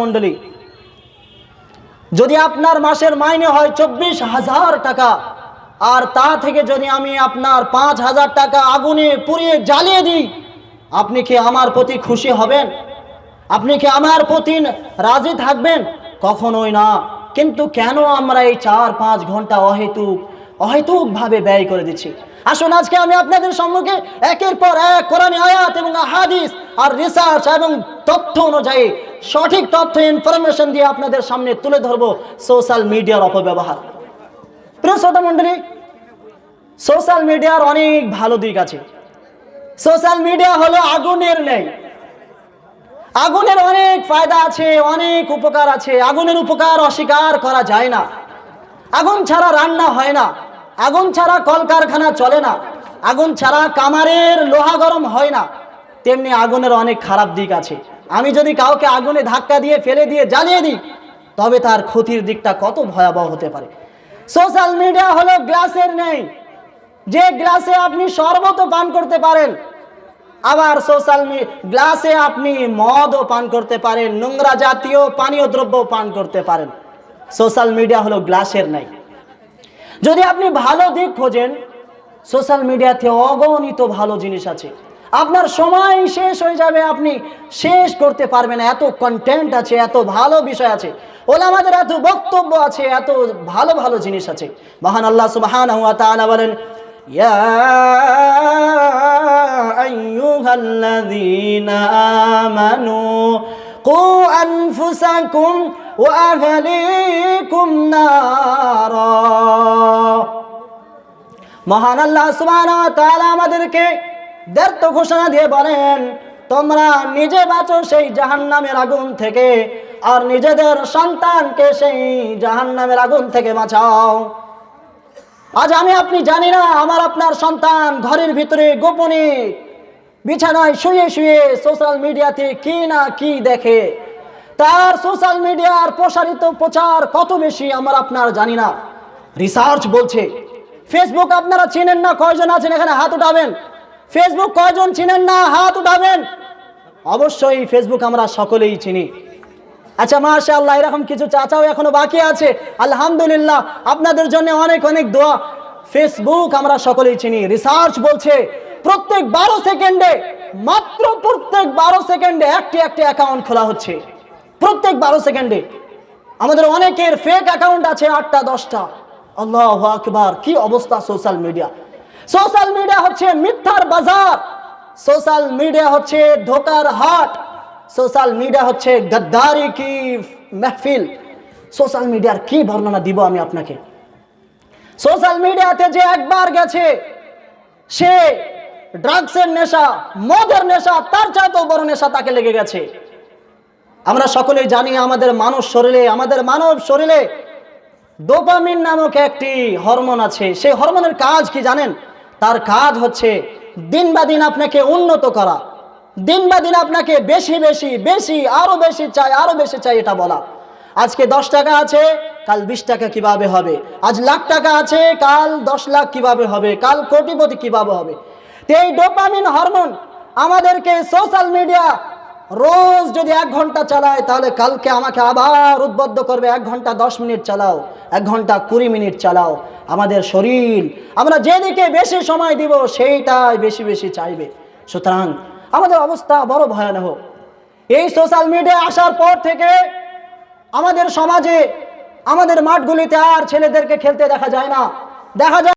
মন্ডলী যদি আপনার মাসের মাইনে হয় চব্বিশ হাজার টাকা, আর তা থেকে যদি আমি আপনার পাঁচ হাজার টাকা আগুনে পুড়িয়ে জ্বালিয়ে দিই, আপনি কি আমার প্রতি খুশি হবেন? আপনি কি আমার প্রতি রাজি থাকবেন? কখনোই না। কিন্তু কেন আমরা এই চার পাঁচ ঘণ্টা অহেতুক, অহেতুকভাবে ব্যয় করে দিচ্ছি? আসুন আজকে আমি আপনাদের সম্মুখে একের পর এক কোরআন আয়াত এবং হাদিস আর রিসার্চ এবং তথ্য অনুযায়ী সঠিক তথ্য ইনফরমেশন দিয়ে আপনাদের সামনে তুলে ধরবো সোশ্যাল মিডিয়ার অপব্যবহার। প্রিয় শ্রোতা মণ্ডলী সোশ্যাল মিডিয়ার অনেক ভালো দিক আছে। সোশ্যাল মিডিয়া হলো আগুনের নেই আগুনের অনেক ফায়দা আছে, অনেক উপকার আছে। আগুনের উপকার অস্বীকার করা যায় না। আগুন ছাড়া রান্না হয় না। আগুন ছাড়া কলকারখানা চলে না। আগুন ছাড়া কামারের লোহা গরম হয় না। তেমনি আগুনের অনেক খারাপ দিক আছে। আমি যদি কাউকে আগুনে ধাক্কা দিয়ে ফেলে দিয়ে জ্বালিয়ে দিই, তবে তার ক্ষতির দিকটা কত ভয়াবহ হতে পারে। সোশ্যাল মিডিয়া হলো গ্লাসের নেই। যে গ্লাসে আপনি শরবত পান করতে পারেন, আবার সোশ্যাল গ্লাসে আপনি মদও পান করতে পারেন, নোংরা জাতীয় পানীয় দ্রব্য পান করতে পারেন। সোশ্যাল মিডিয়া হলো গ্লাসের নাই। যদি আপনি ভালো দিক খোঁজেন সোশ্যাল মিডিয়াতে অগণিত ভালো জিনিস আছে। আপনার সময় শেষ হয়ে যাবে, আপনি শেষ করতে পারবেন এত কন্টেন্ট আছে, এত ভালো বিষয় আছে। ওলামাদের এত বক্তব্য আছে, এত ভালো ভালো জিনিস আছে। মহান আল্লাহ সুবহান বলেন আনফুসাকুম ওয়া আহলিকুম নারা। মহান আল্লাহ সুবহানাহু আমাদেরকে ব্যর্থ ঘোষণা দিয়ে বলেন, তোমরা নিজে বাঁচো সেই জাহান্নামের আগুন থেকে, আর নিজেদের সন্তানকে সেই জাহান্নামের আগুন থেকে বাঁচাও। আজ আমি আপনি জানি না, আমার আপনার সন্তান ঘরের ভিতরে গোপনে বিছানায় শুয়ে শুয়ে সোশ্যাল মিডিয়াতে কি না কি দেখে। তার সোশ্যাল মিডিয়ার প্রসারিত প্রচার কত বেশি আমার আপনার জানি না। রিসার্চ বলছে, ফেসবুক আপনারা চিনেন না, কয়জন আছেন এখানে হাত উঠাবেন? ফেসবুক কয়জন চিনেন না, হাত উঠাবেন। অবশ্যই ফেসবুক আমরা সকলেই চিনি। আচ্ছা মাশা আল্লাহ এরকম কিছু চাচাও এখনও বাকি আছে। আলহামদুলিল্লাহ, আপনাদের জন্য অনেক অনেক দোয়া। ফেসবুক আমরা সকলেই চিনি। রিসার্চ বলছে, প্রত্যেক বারো সেকেন্ডে, মাত্র প্রত্যেক বারো সেকেন্ডে একটি একটি অ্যাকাউন্ট খোলা হচ্ছে। প্রত্যেক বারো সেকেন্ডে। আমাদের অনেকের ফেক অ্যাকাউন্ট আছে আটটা, দশটা। আল্লাহ আকবার, কি অবস্থা সোশ্যাল মিডিয়া সোশ্যাল মিডিয়া হচ্ছে মিথ্যার বাজার। সোশ্যাল মিডিয়া হচ্ছে ধোকার হাট। সোশ্যাল মিডিয়া হচ্ছে গদ্দারি কি মেহফিল। সোশ্যাল মিডিয়ার কি বর্ণনা দিব আমি আপনাকে? সোশ্যাল মিডিয়াতে যে একবার গেছে, সে ড্রাগসের নেশা, মদের নেশা, তার চাইতেও বড় নেশা তাকে লেগে গেছে। আমরা সকলেই জানি আমাদের মানব শরীরে, আমাদের মানব শরীরে ডোপামিন নামক একটি হরমোন আছে। সেই হরমোনের কাজ কি জানেন? তার কাজ হচ্ছে দিন বা দিন আপনাকে উন্নত করা। দিন বা দিন আপনাকে বেশি বেশি বেশি আরও বেশি চাই আরও বেশি চাই এটা বলা। আজকে দশ টাকা আছে, কাল বিশ টাকা কীভাবে হবে? আজ লাখ টাকা আছে, কাল দশ লাখ কীভাবে হবে? কাল কোটিপতি কীভাবে হবে? তো এই ডোপামিন হরমোন আমাদেরকে সোশ্যাল মিডিয়া রোজ যদি এক ঘণ্টা চালায়, তাহলে কালকে আমাকে আবার উদ্বুদ্ধ করবে, এক ঘণ্টা দশ মিনিট চালাও, এক ঘণ্টা কুড়ি মিনিট চালাও। আমাদের শরীর, আমরা যেদিকে বেশি সময় দিব, সেইটাই বেশি বেশি চাইবে। সুতরাং আমাদের অবস্থা বড় ভয়ানক এই সোশ্যাল মিডিয়া আসার পর থেকে আমাদের সমাজে, আমাদের মাঠগুলিতে আর ছেলেদেরকে খেলতে দেখা যায় না। দেখা যায়